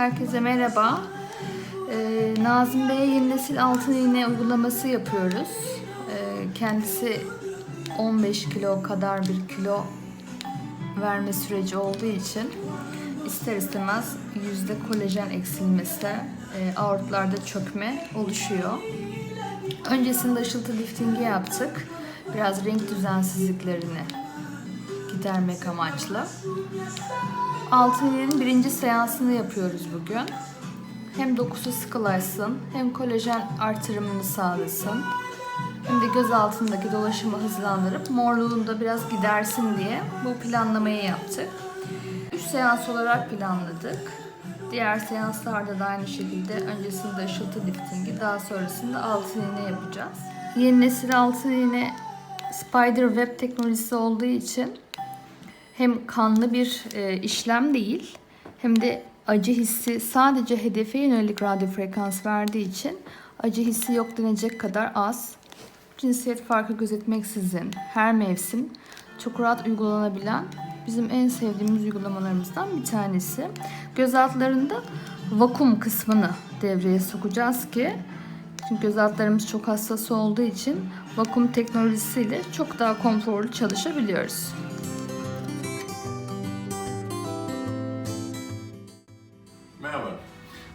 Herkese merhaba. Ee, Nazım Bey'e yeni nesil altın iğne uygulaması yapıyoruz. Ee, kendisi 15 kilo kadar bir kilo verme süreci olduğu için ister istemez yüzde kolajen eksilmesi, e, aortlarda çökme oluşuyor. Öncesinde ışıltı liftingi yaptık. Biraz renk düzensizliklerini gidermek amaçlı. Altın iğnenin birinci seansını yapıyoruz bugün. Hem dokusu sıkılaşsın, hem kolajen artırımını sağlasın. Hem de göz altındaki dolaşımı hızlandırıp morluğunu da biraz gidersin diye bu planlamayı yaptık. 3 seans olarak planladık. Diğer seanslarda da aynı şekilde öncesinde ışıltı liftingi, daha sonrasında altın iğne yapacağız. Yeni nesil altın iğne spider web teknolojisi olduğu için hem kanlı bir e, işlem değil hem de acı hissi sadece hedefe yönelik radyo frekans verdiği için acı hissi yok denecek kadar az. Cinsiyet farkı gözetmeksizin her mevsim çok rahat uygulanabilen bizim en sevdiğimiz uygulamalarımızdan bir tanesi. Göz altlarında vakum kısmını devreye sokacağız ki çünkü göz altlarımız çok hassas olduğu için vakum teknolojisiyle çok daha konforlu çalışabiliyoruz. Merhaba.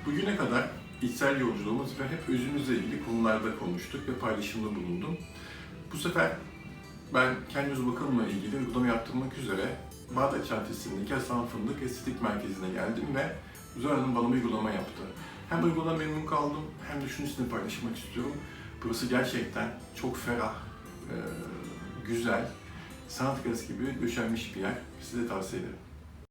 Bugüne kadar içsel yolculuğumuz ve hep özümüzle ilgili konularda konuştuk ve paylaşımda bulundum. Bu sefer ben kendi yüz bakımla ilgili uygulama yaptırmak üzere Bağdat Caddesi'ndeki Hasan Fındık Estetik Merkezi'ne geldim ve Zühal Hanım bana uygulama yaptı. Hem uygulama memnun kaldım hem de şunu sizinle paylaşmak istiyorum. Burası gerçekten çok ferah, e, güzel, sanat gibi döşenmiş bir yer. Size tavsiye ederim.